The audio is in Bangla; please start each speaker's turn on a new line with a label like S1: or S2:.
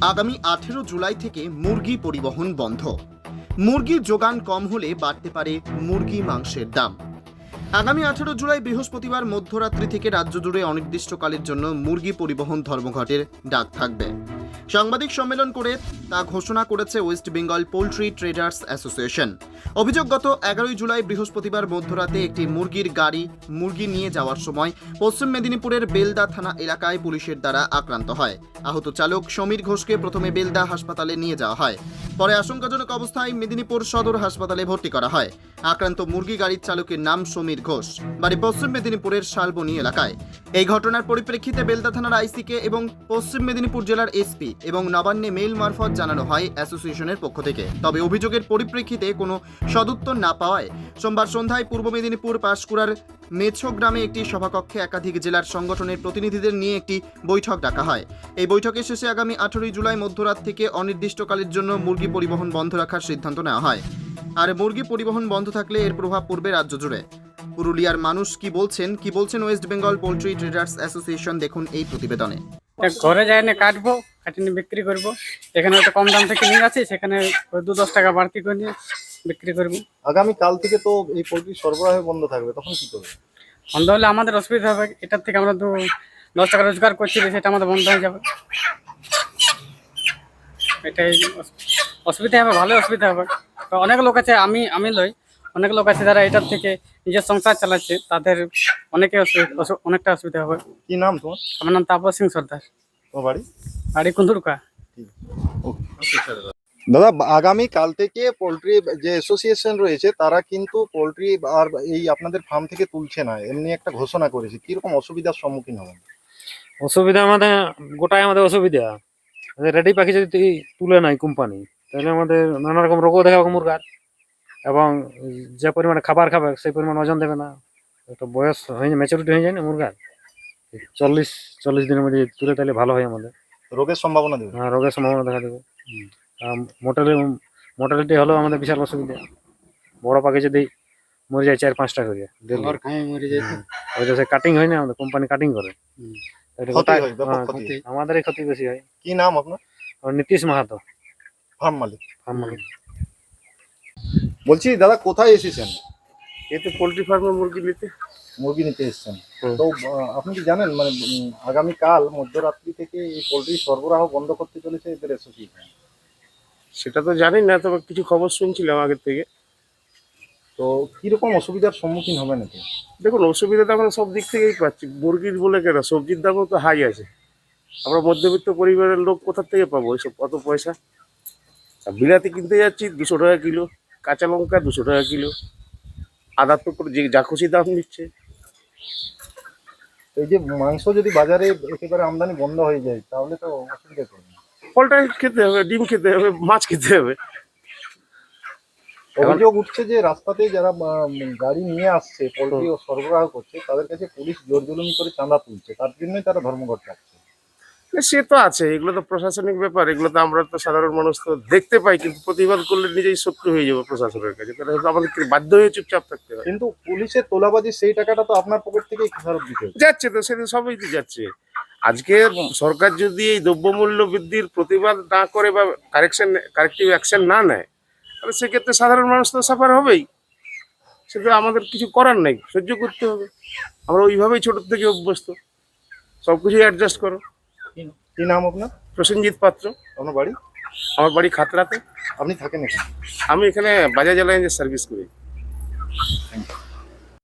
S1: আগামী আঠেরো জুলাই থেকে মুরগি পরিবহন বন্ধ। মুরগির যোগান কম হলে বাড়তে পারে মুরগি মাংসের দাম। আগামী আঠেরো জুলাই বৃহস্পতিবার মধ্যরাত্রি থেকে রাজ্য জুড়ে অনির্দিষ্টকালের জন্য মুরগি পরিবহন ধর্মঘটের ডাক থাকবে। সাংবাদিক সম্মেলন করে তা ঘোষণা করেছে West Bengal poultry traders association. অভিযোগ, গত এগারোই জুলাই বৃহস্পতিবার মধ্যরাতে একটি মুরগির গাড়ি মুরগি নিয়ে যাওয়ার সময় পশ্চিম মেদিনীপুরের বেলদা থানা এলাকায় পুলিশের দ্বারা আক্রান্ত হয়। আহত চালক সমীর ঘোষকে প্রথমে বেলদা হাসপাতালে নিয়ে যাওয়া হয়। পরে আশঙ্কাজনক অবস্থায় মেদিনীপুর সদর হাসপাতালে ভর্তি করা হয়। আক্রান্ত মুরগি গাড়ির চালকের নাম সমীর ঘোষ। বাড়ি পশ্চিম মেদিনীপুরের শালবনী এলাকায়। এই ঘটনার পরিপ্রেক্ষিতে বেলদা থানার আইসিকে এবং পশ্চিম মেদিনীপুর জেলার এসপি এবং নবান্নে মেইল মারফত জানানো হয় অ্যাসোসিয়েশনের পক্ষ থেকে। তবে অভিযোগের পরিপ্রেক্ষিতে কোনো সদুত্তর না পাওয়ায় সোমবার সন্ধ্যায় পূর্ব মেদিনীপুর পাঁশকুড়ার মেছো গ্রামে একটি সভাকক্ষে একাধিক জেলার সংগঠনের প্রতিনিধিদের নিয়ে একটি বৈঠক ডাকা হয়। এই বৈঠকের শেষে আগামী আঠেরোই জুলাই মধ্যরাত থেকে অনির্দিষ্টকালের জন্য মুরগি পরিবহন বন্ধ রাখার সিদ্ধান্ত নেওয়া হয়। আর মুরগি পরিবহন বন্ধ থাকলে এর প্রভাব পড়বে রাজ্য জুড়ে। পুরুলিয়ার মানুষ কি বলছেন? কি বলছেন West Bengal poultry traders association? দেখুন এই প্রতিবেদনে।
S2: ঘরে যাই না কাটবো কাটি নিয়ে বিক্রি করব। এখানে হয়তো কম দাম থেকে নিয়ে যাচ্ছি সেখানে দু দশ টাকা বাড়তি করে নিয়ে বিক্রি করব।
S3: আগামী কাল থেকে তো এই পোলট্রি সরবরাহ বন্ধ থাকবে তখন কি করবে?
S2: বন্ধ হলে আমাদের অসুবিধা হবে এটার থেকে আমরা তো দশ টাকা রোজগার করছি সেটা আমাদের বন্ধ হয়ে যাবে। এটাই অস- অসুবিধা হবে ভালো অসুবিধা হবে। তো অনেক লোক আছে আমি আমি লই অনেক লোক আছে যারা এটার থেকে নিজের সংসার চালাচ্ছে তাদের অনেকে অনেকটা অসুবিধা হবে।
S3: কি নাম তোমার?
S2: আমার নাম তাপস সিং সর্দার।
S3: বাড়ি?
S2: বাড়ি কুন্দুরকা।
S3: দাদা আগামী কাল থেকে পোলট্রি যে অ্যাসোসিয়েশন রয়েছে তারা কিন্তু পোলট্রি আর এই আপনাদের ফার্ম থেকে তুলছে না। এমনি একটা ঘোষণা করেছে। কীরকম অসুবিধার সম্মুখীন হবেন?
S4: অসুবিধা আমাদের গোটাই আমাদের অসুবিধা। রেডি পাখি যদি তুলে নাই কোম্পানি তাহলে আমাদের নানা রকম রোগও দেখাবে মুরগার। এবং যে পরিমাণে খাবার খাবে সেই পরিমাণ ওজন দেবে না। একটা বয়স হয়ে যায় ম্যাচুরিটি হয়ে যায় না মুরগার। চল্লিশ চল্লিশ দিনের মধ্যে তুলে তাহলে ভালো হয় আমাদের।
S3: রোগের সম্ভাবনা দেবে?
S4: হ্যাঁ, রোগের সম্ভাবনা দেখা দেবে। মোটালি মোটালিটি হলেও আমাদের বিশাল অসুবিধা। বড় পাখি যদি মরে যায় চার পাঁচটা করে। ওই যে কাটিং হয় না আমাদের কোম্পানি কাটিং করে।
S3: হয়,
S4: হ্যাঁ,
S3: ক্ষতি।
S4: ক্ষতি। আমাদেরই ক্ষতি বেশি হয়।
S3: কি নাম আপনার?
S4: নীতিশ মাহাতো।
S3: ফার্ম মালিক।
S4: ফার্ম মালিক।
S3: বলছি দাদা কোথায় এসেছেন?
S5: এতে তো পোল্ট্রি ফার্মে মুরগি নিতে।
S3: মুরগি নিতে এসেছেন। তো আপনি কি জানেন মানে আগামীকাল মধ্যরাত্রি থেকে এই পোলট্রি সরবরাহ বন্ধ করতে চলেছে এদের অ্যাসোসিয়েশন
S5: সেটা তো জানি না তবে কিছু খবর শুনছিলাম আগের থেকে।
S3: তো কীরকম অসুবিধার সম্মুখীন হবেন এতে?
S5: দেখুন অসুবিধা তো আমরা সব দিক থেকেই পাচ্ছি। মুরগির বলে কেন? সবজির দামও তো হাই আছে। আমরা মধ্যবিত্ত পরিবারের লোক কোথার থেকে পাবো ওইসব কত পয়সা? বিলাতি কিনতে যাচ্ছি দুশো টাকা কিলো। কাঁচা লঙ্কা দুশো টাকা কিলো। আদা তো করে যে যা খুশি দাম নিচ্ছে।
S3: এই যে মাংস যদি বাজারে একেবারে আমদানি বন্ধ হয়ে যায় তাহলে তো অসুবিধা করবে।
S5: ফলটা খেতে হবে ডিম খেতে হবে মাছ খেতে হবে।
S3: অভিযোগ উঠছে যে রাস্তাতে যারা গাড়ি নিয়ে আসছে পোলট্রি ও সরবরাহ করছে তাদের কাছে পুলিশ জোর জুলুম করে চাঁদা তুলছে। তার জন্যই তারা ধর্মঘট রাখছে।
S5: সে তো আছে এগুলো তো প্রশাসনিক ব্যাপার এগুলো তো আমরা তো সাধারণ মানুষ তো দেখতে পাই কিন্তু প্রতিবাদ করলে নিজেই শত্রু হয়ে যাবে প্রশাসনের কাছে। তাহলে হয়তো আমাদের কি বাধ্য হয়ে চুপচাপ থাকতে হয়
S3: কিন্তু পুলিশের তোলাবাজি সেই টাকাটা তো আপনার পকেট থেকেই ফেরত দিতে হবে।
S5: যাচ্ছে তো সেদিন সবই তো যাচ্ছে। আজকে সরকার যদি এই দ্রব্যমূল্য বৃদ্ধির প্রতিবাদ না করে বা কারেকশন কারেক্টিভ অ্যাকশন না নেয় তাহলে সেক্ষেত্রে সাধারণ মানুষ তো সাফার হবেই। সেটা আমাদের কিছু করার নেই সহ্য করতে হবে। আমরা ওইভাবেই ছোট থেকে অভ্যস্ত। সব কিছুই অ্যাডজাস্ট করো।
S3: কি নাম আপনার?
S5: প্রসেনজিৎ পাত্র।
S3: আপনার বাড়ি?
S5: আমার বাড়ি খাতড়াতে।
S3: আপনি থাকেন এখানে?
S5: আমি এখানে বাজাজ এলায়েন্সের সার্ভিস করি।
S3: Thank you.